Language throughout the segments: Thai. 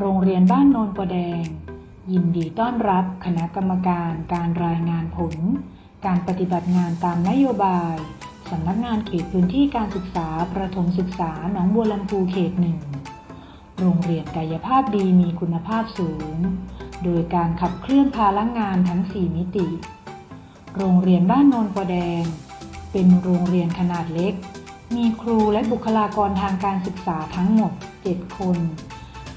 โรงเรียนบ้านโนนประแดง ยินดีต้อนรับคณะกรรมการการรายงานผล การปฏิบัติงานตามนโยบายสำนักงานเขตพื้นที่การศึกษาประถมศึกษาหนองบัวลำพูเขตหนึ่งโรงเรียนกายภาพดีมีคุณภาพสูง โดยการขับเคลื่อนภาระงานทั้ง 4 มิติ โรงเรียนบ้านโนนประแดง เป็นโรงเรียนขนาดเล็ก มีครูและบุคลากรทางการศึกษาทั้งหมด 7 คน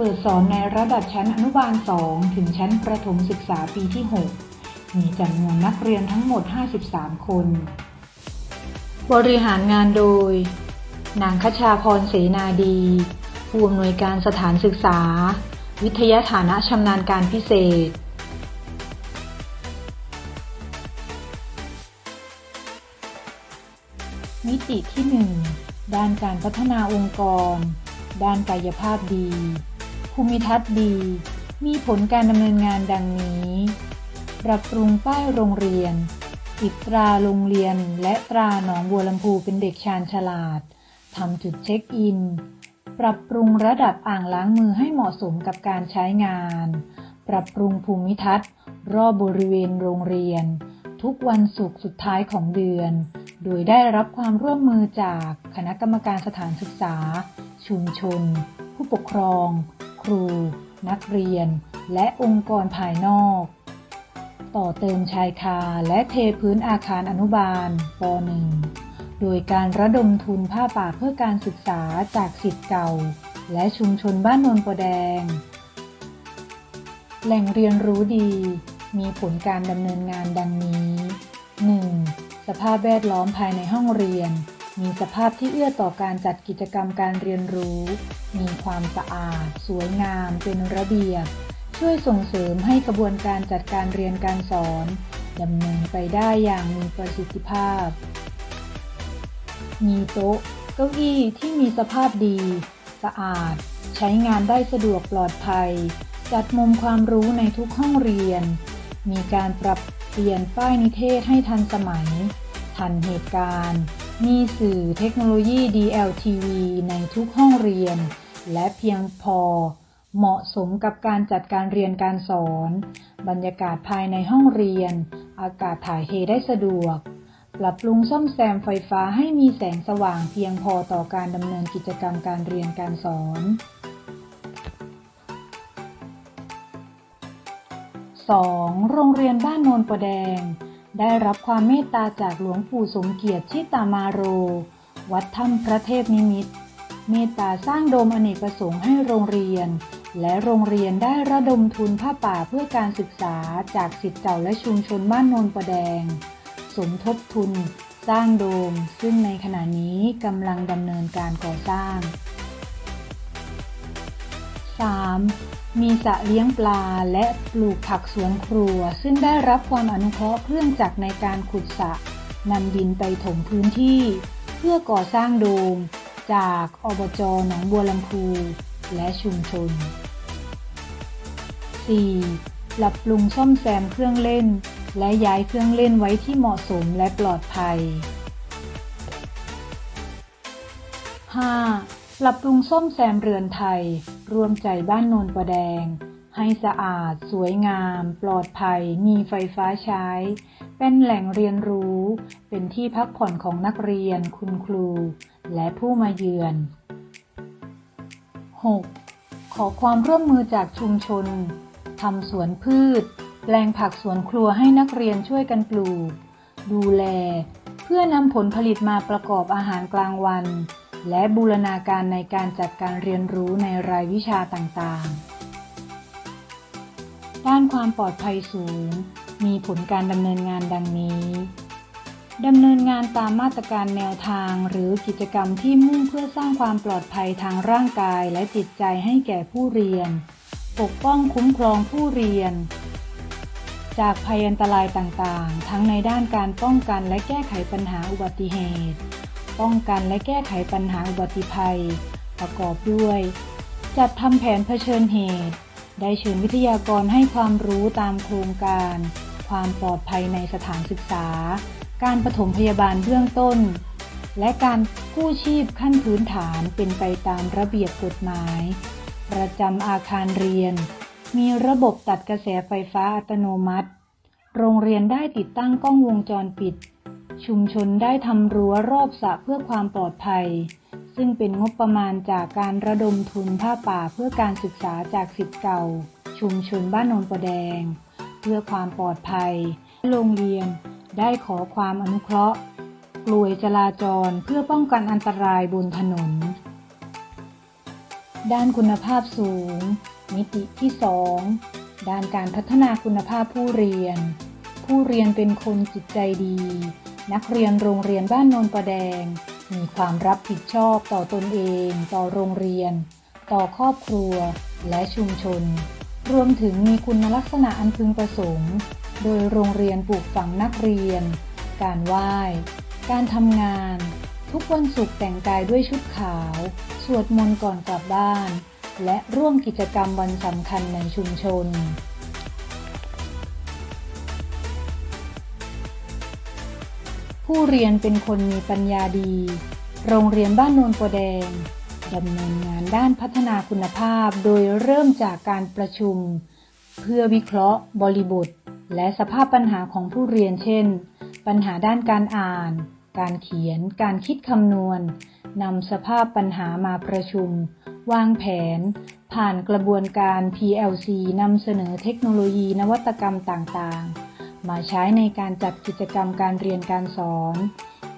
เปิดสอนในระดับชั้นอนุบาล 2 ถึงชั้นประถมศึกษาปีที่ 6 มีจำนวนนักเรียนทั้งหมด 53 คน บริหารงานโดย นางคชาพรเสนาดี ผู้อำนวยการสถานศึกษา วิทยาฐานะชำนาญการพิเศษมิติที่ 1 ด้านการพัฒนาองค์กร ด้านกายภาพดี ภูมิทัศน์ดี มีผลการดำเนินงานดังนี้ ปรับปรุงป้ายโรงเรียน ติดตราโรงเรียนและตราหนองบัวลำพูเป็นเด็กชาญฉลาด ทำจุดเช็คอิน ปรับปรุงระดับอ่างล้างมือให้เหมาะสมกับการใช้งาน ปรับปรุงภูมิทัศน์ รอบบริเวณโรงเรียน ทุกวันศุกร์สุดท้ายของเดือน โดยได้รับความร่วมมือจากคณะกรรมการสถานศึกษา ชุมชน ผู้ปกครอง รู นักเรียน และองค์กรภายนอก ต่อเติมชายคาและเทพื้นอาคารอนุบาลป .1 โดยการระดมทุนผ้าป่าเพื่อการศึกษาจากสิทธิ์เก่า และชุมชนบ้านนนประแดง แหล่งเรียนรู้ดี มีผลการดำเนินงานดังนี้ 1. สภาพแวดล้อมภายในห้องเรียน มีสภาพที่เอื้อต่อการจัดกิจกรรมการเรียนรู้ มีความสะอาด สวยงาม เป็นระเบียบ ช่วยส่งเสริมให้กระบวนการจัดการเรียนการสอนดำเนินไปได้อย่างมีประสิทธิภาพ มีโต๊ะ เก้าอี้ที่มีสภาพดี สะอาด ใช้งานได้สะดวกปลอดภัย จัดมุมความรู้ในทุกห้องเรียน มีการปรับเปลี่ยนป้ายนิเทศให้ทันสมัย ทันเหตุการณ์ มีสื่อเทคโนโลยี DLTV ในทุกห้องเรียน และเพียงพอ เหมาะสมกับการจัดการเรียนการสอน บรรยากาศภายในห้องเรียน อากาศถ่ายเทได้สะดวก ปรับปรุงซ่อมแซมไฟฟ้าให้มีแสงสว่างเพียงพอต่อการดำเนินกิจกรรมการเรียนการสอน 2. โรงเรียนบ้านโนนประแดง ได้รับความเมตตาจากหลวงปู่สมเกียรติชิตามาโร วัดถ้ำพระเทพนิมิตร เมตตาสร้างโดมอเนกประสงค์ให้โรงเรียน และโรงเรียนได้ระดมทุนผ้าป่าเพื่อการศึกษาจากสิทธิ์เก่าและชุมชนบ้านโนนประแดง สมทบทุน สร้างโดม ซึ่งในขณะนี้กำลังดำเนินการก่อสร้าง 3. มีสระเลี้ยงปลาและปลูกผักสวนครัว ซึ่งได้รับความอนุเคราะห์เครื่องจักรในการขุดสระนำดินไปถมพื้นที่ เพื่อก่อสร้างโดม จากอบจหนองบัวลำพูและชุมชน 4. ปรับปรุงซ่อมแซมเครื่องเล่น และย้ายเครื่องเล่นไว้ที่เหมาะสมและปลอดภัย 5. ปรับปรุงซ่อมแซมเรือนไทย ร่วมใจบ้านโนนประแดง ให้สะอาด สวยงาม ปลอดภัย มีไฟฟ้าใช้ เป็นแหล่งเรียนรู้ เป็นที่พักผ่อนของนักเรียน คุณครู และผู้มาเยือน 6. ขอความร่วมมือจากชุมชนทำสวนพืช แปลงผักสวนครัวให้นักเรียนช่วยกันปลูก ดูแล เพื่อนำผลผลิตมาประกอบอาหารกลางวัน และบูรณาการในการจัดการเรียนรู้ในรายวิชาต่างๆ ด้านความปลอดภัยสูง มีผลการดำเนินงานดังนี้ดำเนินงานตามมาตรการแนวทางหรือกิจกรรมที่มุ่งเพื่อสร้างความปลอดภัยทางร่างกายและจิตใจให้แก่ผู้เรียน ปกป้องคุ้มครองผู้เรียน จากภัยอันตรายต่างๆ ทั้งในด้านการป้องกันและแก้ไขปัญหาอุบัติเหตุ ป้องกันและแก้ไขปัญหาอุบัติภัย ประกอบด้วย จัดทำแผนเผชิญเหตุ ได้เชิญวิทยากรให้ความรู้ตามโครงการ ความปลอดภัยในสถานศึกษา การปฐมพยาบาลเบื้องต้น และการกู้ชีพขั้นพื้นฐานเป็นไปตามระเบียบกฎหมาย ประจำอาคารเรียน มีระบบตัดกระแสไฟฟ้าอัตโนมัติ โรงเรียนได้ติดตั้งกล้องวงจรปิด ชุมชนได้ทำรั้วรอบสระเพื่อความปลอดภัย ซึ่งเป็นงบประมาณจากการระดมทุนผ้าป่าเพื่อการศึกษาจากสิทธิ์เก่า ชุมชนบ้านนนประแดง เพื่อความปลอดภัย โรงเรียนได้ขอความอนุเคราะห์กลวยจราจรเพื่อป้องกันอันตรายบนถนน ด้านคุณภาพสูง มิติที่ 2 ด้านการพัฒนาคุณภาพผู้เรียน ผู้เรียนเป็นคนจิตใจดี นักเรียนโรงเรียนบ้านโนนประแดง มีความรับผิดชอบต่อตนเอง ต่อโรงเรียน ต่อครอบครัว และชุมชน รวมถึงมีคุณลักษณะอันพึงประสงค์ โดยโรงเรียนปลูกฝังนักเรียน การไหว้ การทำงาน ทุกวันศุกร์แต่งกายด้วยชุดขาว สวดมนต์ก่อนกลับบ้าน และร่วมกิจกรรมวันสำคัญในชุมชน ผู้เรียนเป็นคนมีปัญญาดี โรงเรียนบ้านโนนโปแดงดำเนินงานด้านพัฒนาคุณภาพ โดยเริ่มจากการประชุม เพื่อวิเคราะห์ บริบท และสภาพปัญหาของผู้เรียนเช่น ปัญหาด้านการอ่าน การเขียน การคิดคำนวณนำสภาพปัญหามาประชุม วางแผน ผ่านกระบวนการ PLC นำเสนอเทคโนโลยีนวัตกรรมต่างๆ มาใช้ในการจัดกิจกรรมการเรียนการสอน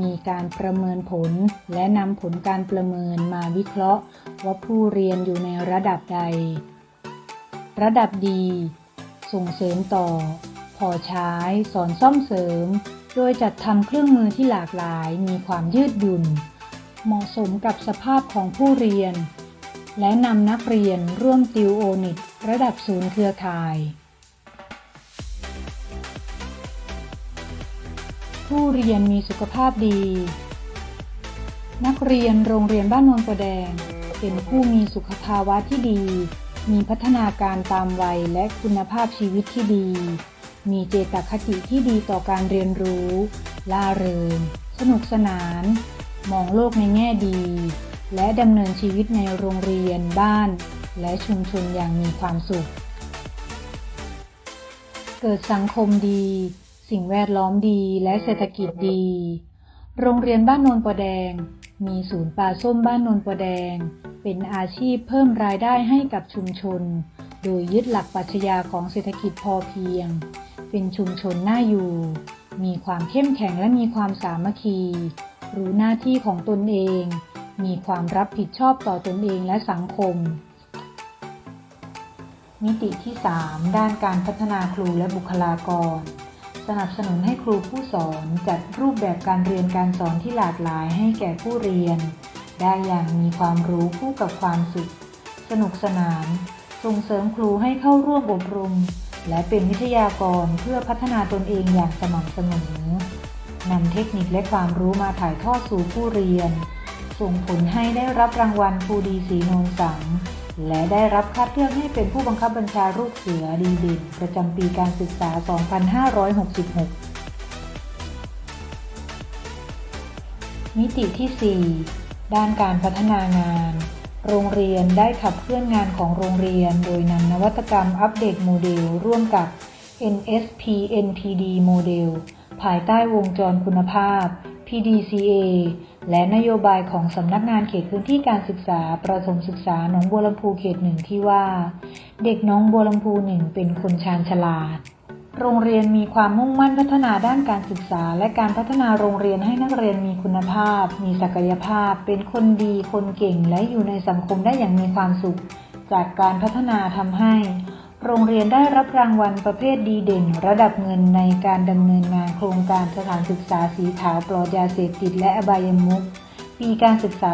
มีการประเมินผลและนำผลการประเมินมาวิเคราะห์ ว่าผู้เรียนอยู่ในระดับใด ระดับดี ส่งเสริมต่อ พอใช้สอนซ่อมเสริม โดยจัดทำเครื่องมือที่หลากหลายมีความยืดหยุ่น เหมาะสมกับสภาพของผู้เรียน และนำนักเรียนร่วมติวโอนิตระดับศูนย์เครือข่าย ผู้เรียนมีสุขภาพดี นักเรียนโรงเรียนบ้านนนประแดง เป็นผู้มีสุขภาวะที่ดี มีพัฒนาการตามวัยและคุณภาพชีวิตที่ดี มีเจตคติที่ดีต่อการเรียนรู้ ล่าเริง สนุกสนาน มองโลกในแง่ดี และดำเนินชีวิตในโรงเรียนบ้าน และชุมชนอย่างมีความสุข เกิดสังคมดี สิ่งแวดล้อมดีและเศรษฐกิจดี โรงเรียนบ้านโนนประแดง มีศูนย์ปลาส้มบ้านโนนประแดง เป็นอาชีพเพิ่มรายได้ให้กับชุมชน โดยยึดหลักปรัชญาของเศรษฐกิจพอเพียง เป็นชุมชนน่าอยู่ มีความเข้มแข็งและมีความสามัคคี รู้หน้าที่ของตนเอง มีความรับผิดชอบต่อตนเองและสังคมมิติที่ 3 ด้านการพัฒนาครูและบุคลากร สนับสนุนให้ครูผู้สอนจัดรูปแบบการเรียนการสอนที่หลากหลายให้แก่ผู้เรียน ได้อย่างมีความรู้คู่กับความสุข สนุกสนาน ส่งเสริมครูให้เข้าร่วมอบรม และเป็นวิทยากรเพื่อพัฒนาตนเองอย่างสม่ำเสมอนำเทคนิคและความรู้มาถ่ายทอดสู่ผู้เรียน ส่งผลให้ได้รับรางวัลครูดีศรีโนนสัง และได้รับคัดเลือกให้เป็นผู้บังคับบัญชาลูกเสือดีเด่นประจำปีการศึกษา 2566 มิติที่ 4 ด้านการพัฒนางาน โรงเรียนได้ขับเคลื่อนงานของโรงเรียน โดยนำนวัตกรรมอัปเดตโมเดล ร่วมกับ NSP NPD โมเดล ภายใต้วงจรคุณภาพ PDCA และนโยบายของสำนักงานเขตพื้นที่การศึกษา ประถมศึกษาหนองบัวลำพูเขตหนึ่งที่ว่า เด็กน้องบัวลำพูหนึ่งเป็นคนชาญฉลาด โรงเรียนมีความมุ่งมั่นพัฒนาด้านการศึกษา และการพัฒนาโรงเรียนให้นักเรียนมีคุณภาพ มีศักยภาพ เป็นคนดี คนเก่ง และอยู่ในสังคมได้อย่างมีความสุข จากการพัฒนาทำให้ โรงเรียนได้รับรางวัลประเภทดีเด่น ระดับเงินในการดำเนินงานโครงการสถานศึกษาสีขาวปลอดยาเสพติดและอบายมุขปีการศึกษา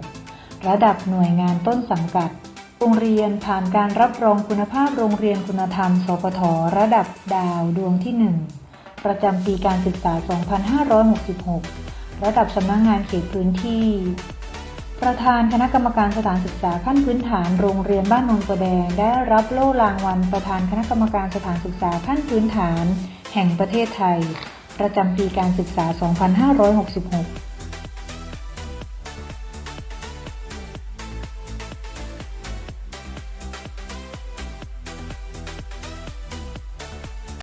2566 ระดับหน่วยงานต้นสังกัด โรงเรียนผ่านการรับรองคุณภาพโรงเรียนคุณธรรมสปทระดับดาวดวงที่ 1 ประจำปีการศึกษา 2566 ระดับสำนักงงานเขตพื้นที่ ประธานคณะกรรมการสถานศึกษาขั้นพื้นฐานโรงเรียนบ้านนนท์ประแดง ได้รับโล่รางวัลประธานคณะกรรมการสถานศึกษาขั้นพื้นฐาน แห่งประเทศไทย ประจำปีการศึกษา 2566